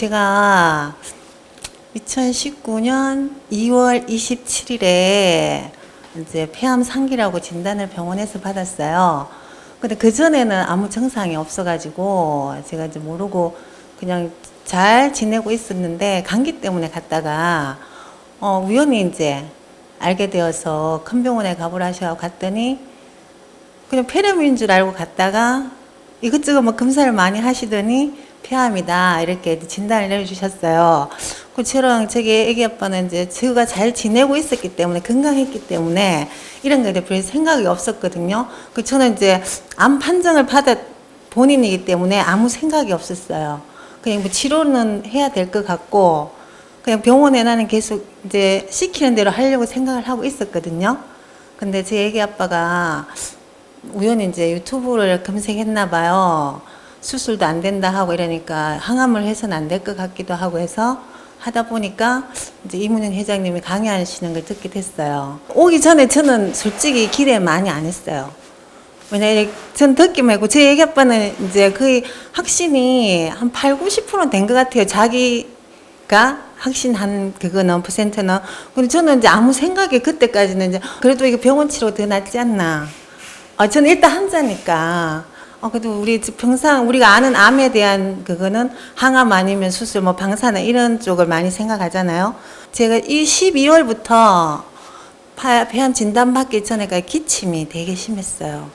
제가 2019년 2월 27일에 이제 폐암 상기라고 진단을 병원에서 받았어요. 근데 그 전에는 아무 증상이 없어가지고 제가 이제 모르고 그냥 잘 지내고 있었는데 감기 때문에 갔다가 어, 우연히 이제 알게 되어서 큰 병원에 가보라셔 갔더니 그냥 폐렴인 줄 알고 갔다가 이것저것 뭐 검사를 많이 하시더니 폐암이다 이렇게 진단을 내려주셨어요. 그 저랑 저기 애기 아빠는 이제 제가 잘 지내고 있었기 때문에 건강했기 때문에 이런 거에 대해 별 생각이 없었거든요. 그 저는 이제 암 판정을 받아 본인이기 때문에 아무 생각이 없었어요. 그냥 뭐 치료는 해야 될 것 같고 그냥 병원에 나는 계속 이제 시키는 대로 하려고 생각을 하고 있었거든요. 근데 제 애기 아빠가 우연히 이제 유튜브를 검색했나 봐요. 수술도 안 된다 하고 이러니까 항암을 해서는 안 될 것 같기도 하고 해서 하다 보니까 이제 이문현 회장님이 강의하시는 걸 듣게 됐어요. 오기 전에 저는 솔직히 기대 많이 안 했어요. 왜냐면 전 듣기만 했고 제 애기 아빠는 이제 거의 확신이 한 8, 90%는 된 것 같아요. 자기가 확신한 그거는 퍼센트는. 근데 저는 이제 아무 생각이 그때까지는 이제 그래도 이거 병원 치료 더 낫지 않나. 어, 저는 일단 환자니까. 어, 그래도 우리 평상 우리가 아는 암에 대한 그거는 항암 아니면 수술, 뭐 방사능 이런 쪽을 많이 생각하잖아요. 제가 이 12월부터 폐암 진단 받기 전에까지 기침이 되게 심했어요.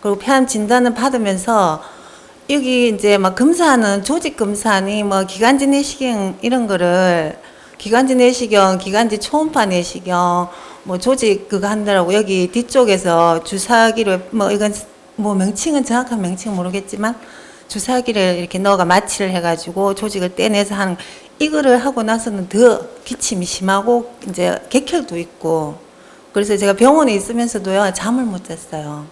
그리고 폐암 진단을 받으면서 여기 이제 막 검사하는 조직 검사니 뭐 기관지 내시경 이런 거를 기관지 내시경, 기관지 초음파 내시경 뭐 조직 그거 한다라고 여기 뒤쪽에서 주사기를 뭐 이건 뭐 명칭은 정확한 명칭은 모르겠지만 주사기를 이렇게 넣어가 마취를 해가지고 조직을 떼내서 하는 이거를 하고 나서는 더 기침이 심하고 이제 객혈도 있고 그래서 제가 병원에 있으면서도요 잠을 못 잤어요.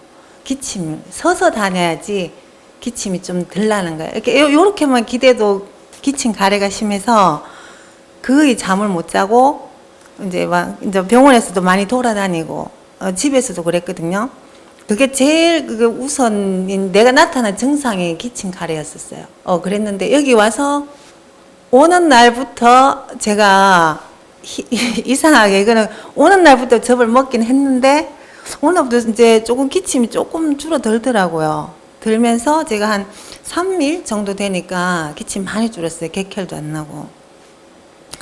기침 서서 다녀야지 기침이 좀 덜 나는 거예요. 이렇게 요- 요렇게만 기대도 기침 가래가 심해서 거의 잠을 못 자고 이제 막 이제 병원에서도 많이 돌아다니고 어, 집에서도 그랬거든요. 그게 제일 그게 우선 내가 나타난 증상이 기침 가래였었어요. 어 그랬는데 여기 와서 오는 날부터 제가 희- 이상하게 이거는 오는 날부터 접을 먹긴 했는데 오늘부터 이제 조금 기침이 조금 줄어들더라고요. 들면서 제가 한 3일 정도 되니까 기침 많이 줄었어요. 객혈도 안 나고.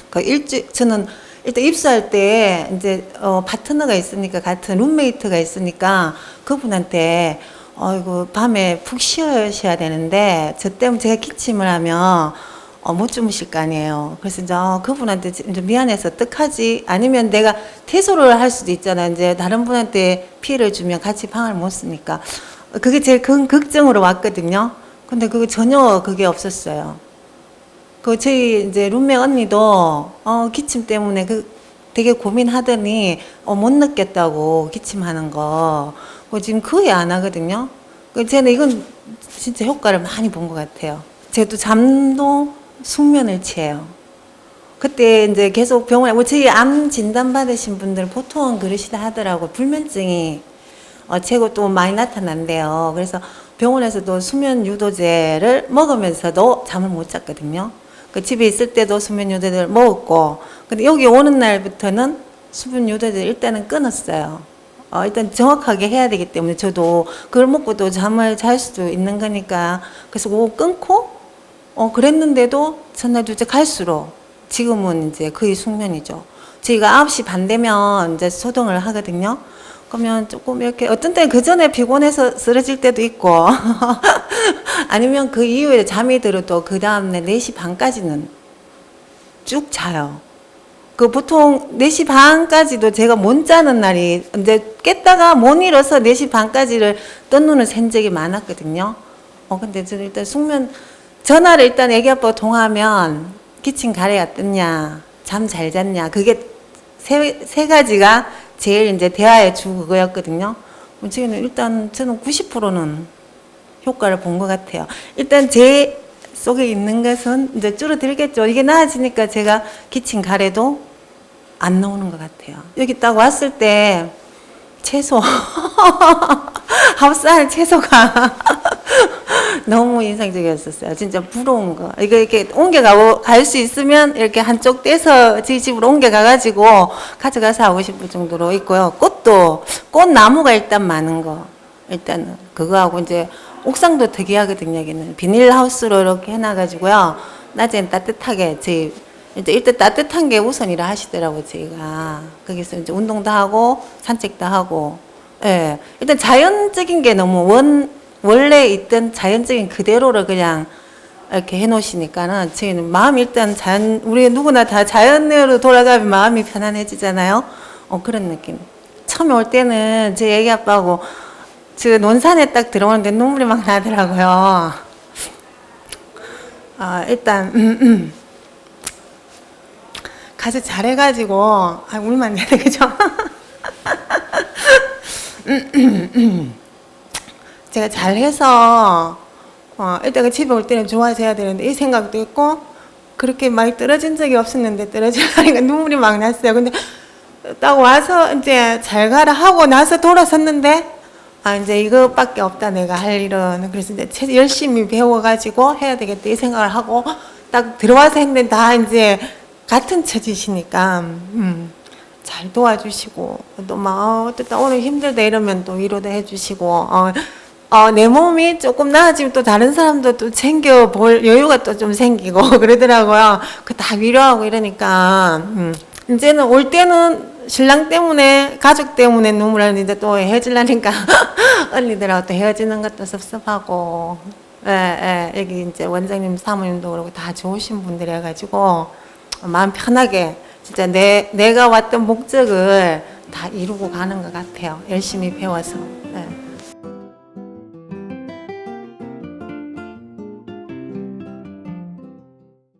그 일주 저는 일단 입사할 때 이제 어 파트너가 있으니까 같은 룸메이트가 있으니까 그분한테 어이구 밤에 푹 쉬어셔야 되는데 저 때문에 제가 기침을 하면 어, 못 주무실 거 아니에요. 그래서 이제 어, 그분한테 이제 미안해서 어떡하지? 아니면 내가 퇴소를 할 수도 있잖아요. 이제 다른 분한테 피해를 주면 같이 방을 못 쓰니까. 그게 제일 큰 걱정으로 왔거든요. 근데 그거 전혀 그게 없었어요. 그 저희 이제 룸메 언니도 어 기침 때문에 그 되게 고민하더니 어 못 느꼈다고 기침하는 거. 그 지금 거의 안 하거든요. 그 저는 이건 진짜 효과를 많이 본 것 같아요. 저도 잠도 숙면을 취해요. 그때 이제 계속 병원에 뭐 저희 암 진단 받으신 분들 보통은 그러시다 하더라고 불면증이 어, 최고 또 많이 나타난대요. 그래서 병원에서도 수면 유도제를 먹으면서도 잠을 못 잤거든요. 그 집에 있을 때도 수면 유도제를 먹었고, 근데 여기 오는 날부터는 수면 유도제 일단은 끊었어요. 어, 일단 정확하게 해야 되기 때문에 저도 그걸 먹고도 잠을 잘 수도 있는 거니까 그래서 그거 끊고 어 그랬는데도 전날 둘째 갈수록 지금은 이제 거의 숙면이죠. 저희가 9시 반 되면 이제 소동을 하거든요. 그러면 조금 이렇게 어떤 때는 그 전에 피곤해서 쓰러질 때도 있고 아니면 그 이후에 잠이 들어도 그 다음날 4시 반까지는 쭉 자요. 그 보통 4시 반까지도 제가 못 자는 날이 이제 깼다가 못 일어서 4시 반까지를 뜬 눈을 샌 적이 많았거든요. 어 근데 저는 일단 숙면 전화를 일단 애기 아빠가 통화하면 기침 가래가 떴냐, 잠 잘 잤냐, 그게 세, 세 가지가 제일 이제 대화의 주 그거였거든요. 지금은 일단 저는 90%는 효과를 본 것 같아요. 일단 제 속에 있는 것은 이제 줄어들겠죠. 이게 나아지니까 제가 기침 가래도 안 나오는 것 같아요. 여기 딱 왔을 때 채소 합산 채소가 너무 인상적이었었어요. 진짜 부러운 거. 이거 이렇게 옮겨가고 갈 수 있으면 이렇게 한쪽 떼서 저희 집으로 옮겨가가지고 가져가서 하고 싶을 정도로 있고요. 꽃도, 꽃나무가 일단 많은 거. 일단은 그거하고 이제 옥상도 특이하거든요. 여기는 비닐하우스로 이렇게 해놔가지고요. 낮엔 따뜻하게 이제 일단 따뜻한 게 우선이라 하시더라고 저희가 거기서 이제 운동도 하고 산책도 하고 예 일단 자연적인 게 너무 원 원래 있던 자연적인 그대로를 그냥 이렇게 해놓으시니까는 저희는 마음 일단 자연 우리 누구나 다 자연으로 돌아가면 마음이 편안해지잖아요. 어 그런 느낌. 처음에 올 때는 제 애기 아빠하고 저 논산에 딱 들어오는데 눈물이 막 나더라고요. 아 일단 음, 음. 가서 잘해가지고 아 울면 안 되네 그죠? 제가 잘해서 어, 일단 집에 올 때는 좋아져야 되는데 이 생각도 있고 그렇게 많이 떨어진 적이 없었는데 떨어지니까 눈물이 막 났어요. 근데 딱 와서 이제 잘 가라 하고 나서 돌아섰는데 아 이제 이것밖에 없다 내가 할 일은 그래서 이제 최- 열심히 배워가지고 해야 되겠다 이 생각을 하고 딱 들어와서 했는데 다 이제 같은 처지시니까 음, 잘 도와주시고 또막 어쨌든 오늘 힘들다 이러면 또 위로도 해주시고 어, 어, 내 몸이 조금 나아지면 또 다른 사람도 또 챙겨 볼 여유가 또 좀 생기고 그러더라고요. 그 다 위로하고 이러니까 음, 이제는 올 때는 신랑 때문에 가족 때문에 눈물 흘리는데 또 헤어질라니까 언니들하고 또 헤어지는 것도 섭섭하고 예, 예, 여기 이제 원장님 사모님도 그러고 다 좋으신 분들이라 가지고 마음 편하게 진짜 내 내가 왔던 목적을 다 이루고 가는 것 같아요. 열심히 배워서. 예.